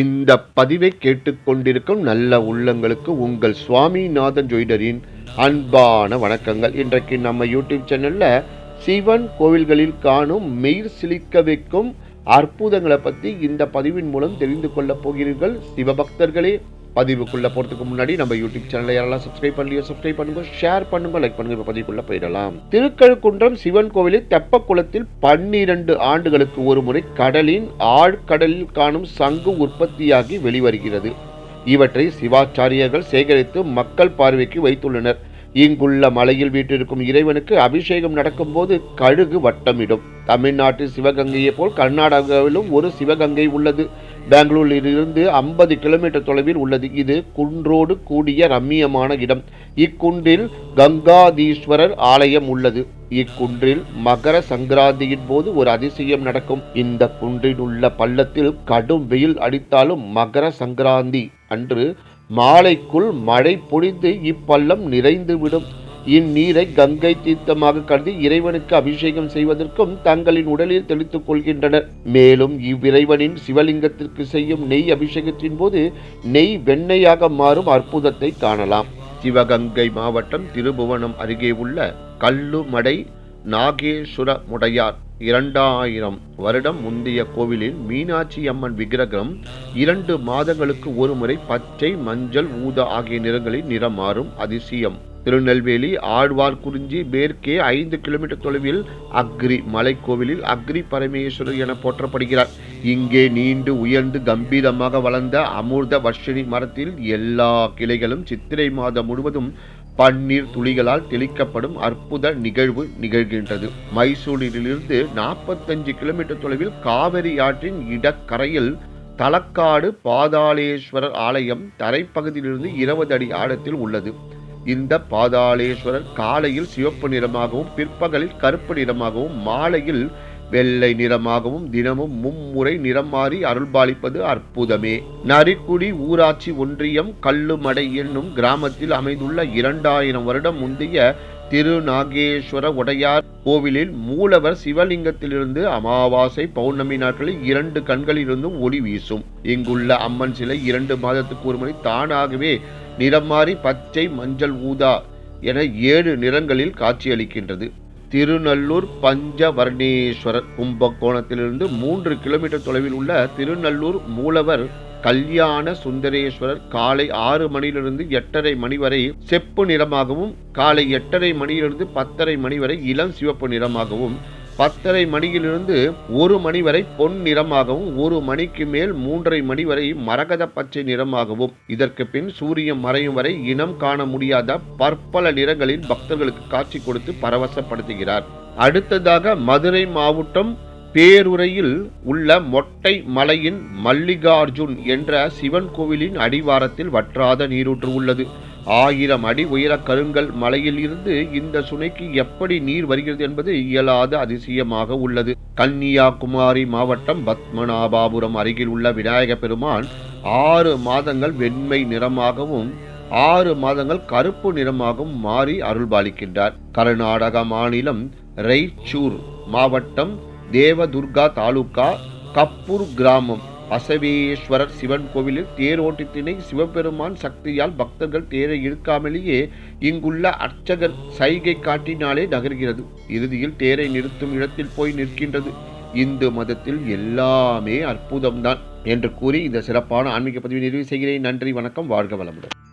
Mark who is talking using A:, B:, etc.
A: இந்த பதிவை கேட்டுக்கொண்டிருக்கும் நல்ல உள்ளங்களுக்கு உங்கள் சுவாமிநாதன் ஜோயிடரின் அன்பான வணக்கங்கள். இன்றைக்கு நம்ம யூடியூப் சேனல்ல சிவன் கோவில்களில் காணும் மெயிர் சிலிக்க வைக்கும் அற்புதங்களை பற்றி இந்த பதிவின் மூலம் தெரிந்து கொள்ளப் போகிறீர்கள். சிவபக்தர்களே பதிவுக்குள்ள போகிறதுக்கு முன்னாடி நம்ம யூடியூப் சேனலை யாரெல்லாம் சப்ஸ்கிரைப் பண்ணலையோ சப்ஸ்கிரைப் பண்ணுங்க ஷேர் பண்ணுங்க லைக் பண்ணுங்க இப்ப போயிடலாம். திருக்கழுக்குன்றம் சிவன் கோவிலில் தெப்பக்குளத்தில் பன்னிரண்டு ஆண்டுகளுக்கு ஒரு முறை கடலின் ஆழ்கடலில் காணும் சங்கு உற்பத்தியாகி வெளிவருகிறது. இவற்றை சிவாச்சாரியர்கள் சேகரித்து மக்கள் பார்வைக்கு வைத்துள்ளனர். இங்குள்ள மலையில் வீட்டிருக்கும் இறைவனுக்கு அபிஷேகம் நடக்கும்போது கழுகு வட்டமிடும். தமிழ்நாட்டு சிவகங்கையை போல் கர்நாடகாவிலும் ஒரு சிவகங்கை உள்ளது. பெங்களூரிலிருந்து ஐம்பது கிலோமீட்டர் தொலைவில் உள்ளது. இது குன்றோடு கூடிய ரம்மியமான இடம். இக்குன்றில் கங்காதீஸ்வரர் ஆலயம் உள்ளது. இக்குன்றில் மகர சங்கராந்தியின் போது ஒரு அதிசயம் நடக்கும். இந்த குன்றில் உள்ள பள்ளத்தில் கடும் வெயில் அடித்தாலும் மகர சங்கராந்தி அன்று மாலைக்குள் மழை பொழிந்து இப்பள்ளம் நிறைந்துவிடும். இந்நீரை கங்கை தீர்த்தமாக கருதி இறைவனுக்கு அபிஷேகம் செய்வதற்கும் தங்களின் உடலில் தெளித்துக் கொள்கின்றனர். மேலும் இவ்விறைவனின் சிவலிங்கத்திற்கு செய்யும் நெய் அபிஷேகத்தின் போது நெய் வெண்ணெயாக மாறும் அற்புதத்தை காணலாம். சிவகங்கை மாவட்டம் திருபுவனம் அருகே உள்ள கல்லுமடை நாகேஸ்வர முடையார் இரண்டாயிரம் வருடம் முந்தைய கோவிலில் மீனாட்சி அம்மன் விக்கிரகம் இரண்டு மாதங்களுக்கு ஒரு முறை பச்சை மஞ்சள் ஊதா ஆகிய நிறங்களில் நிறம் மாறும் அதிசயம். திருநெல்வேலி ஆழ்வார்குறிஞ்சி மேற்கே ஐந்து கிலோமீட்டர் தொலைவில் அக்ரி மலைக்கோவிலில் அக்ரி பரமேஸ்வரர் என போற்றப்படுகிறார். இங்கே நீண்டு உயர்ந்து கம்பீரமாக வளர்ந்த அமிர்த வர்ஷினி மரத்தில் எல்லா கிளைகளும் சித்திரை மாதம் முழுவதும் பன்னீர் துளிகளால் தெளிக்கப்படும் அற்புத நிகழ்வு நிகழ்கின்றது. மைசூரிலிருந்து நாற்பத்தஞ்சு கிலோமீட்டர் தொலைவில் காவிரி ஆற்றின் இடக்கரையில் தலக்காடு பாதாளேஸ்வரர் ஆலயம் தரைப்பகுதியிலிருந்து இருபது அடி ஆழத்தில் உள்ளது. இந்த பாதாளேஸ்வரர் காலையில் சிவப்பு நிறமாகவும் பிற்பகலில் கருப்பு நிறமாகவும் மாலையில் வெள்ளை நிறமாகவும் தினமும் மும்முறை நிறம் மாறி அருள்பாலிப்பது அற்புதமே. நரிக்குடி ஊராட்சி ஒன்றியம் கல்லுமடை என்னும் கிராமத்தில் அமைந்துள்ள இரண்டாயிரம் வருடம் முந்தைய திருநாகேஸ்வர உடையார் கோவிலில் மூலவர் சிவலிங்கத்திலிருந்து அமாவாசை பௌர்ணமி நாட்களில் இரண்டு கண்களிலிருந்தும் ஒளி வீசும். இங்குள்ள அம்மன் சிலை இரண்டு மாதத்துக்கு ஒரு முறை தானாகவே நிறம் மாறி பச்சை மஞ்சள் ஊதா என ஏழு நிறங்களில் காட்சியளிக்கின்றது. திருநல்லூர் பஞ்சவர்ணேஸ்வரர் கும்பகோணத்திலிருந்து மூன்று கிலோமீட்டர் தொலைவில் உள்ள திருநல்லூர் மூலவர் கல்யாண சுந்தரேஸ்வரர் காலை ஆறு மணியிலிருந்து எட்டரை மணி வரை செப்பு நிறமாகவும் காலை எட்டரை மணியிலிருந்து பத்தரை மணி வரை இளம் சிவப்பு நிறமாகவும் பத்தரை மணியிலிருந்து ஒரு மணி வரை பொன் நிறமாகவும் ஒரு மணிக்கு மேல் மூன்றரை மணி வரை மரகத பச்சை நிறமாகவும். இதற்கு பின் சூரியன் மறையும் வரை இனம் காண முடியாத பற்பல நிறங்களில் பக்தர்களுக்கு காட்சி கொடுத்து பரவசப்படுத்துகிறார். அடுத்ததாக மதுரை மாவட்டம் பேருரையில் உள்ள மொட்டை மலையின் மல்லிகார்ஜுன் என்ற சிவன் கோவிலின் அடிவாரத்தில் வற்றாத நீரூற்று உள்ளது. ஆயிரம் அடி உயர கருங்கல் மலையில் இருந்து இந்த சுனைக்கு எப்படி நீர் வருகிறது என்பது இயலாத அதிசயமாக உள்ளது. கன்னியாகுமரி மாவட்டம் பத்மநாபாபுரம் அருகில் உள்ள விநாயக பெருமான் ஆறு மாதங்கள் வெண்மை நிறமாகவும் ஆறு மாதங்கள் கருப்பு நிறமாகவும் மாறி அருள்பாலிக்கின்றார். கர்நாடக மாநிலம் ரெய்ச்சூர் மாவட்டம் தேவதுர்கா தாலுகா கப்பூர் கிராமம். பசவேஸ்வரர் சிவன் கோவிலில் தேரோட்டத்தினை சிவபெருமான் சக்தியால் பக்தர்கள் தேரை இழுக்காமலேயே இங்குள்ள அர்ச்சகர் சைகை காட்டினாலே நகர்கிறது. இறுதியில் தேரை நிறுத்தும் இடத்தில் போய் நிற்கின்றது. இந்து மதத்தில் எல்லாமே அற்புதம்தான் என்று கூறி இந்த சிறப்பான ஆன்மீக பதிவை நிறைவு செய்கிறேன். நன்றி வணக்கம் வாழ்க வளமுடன்.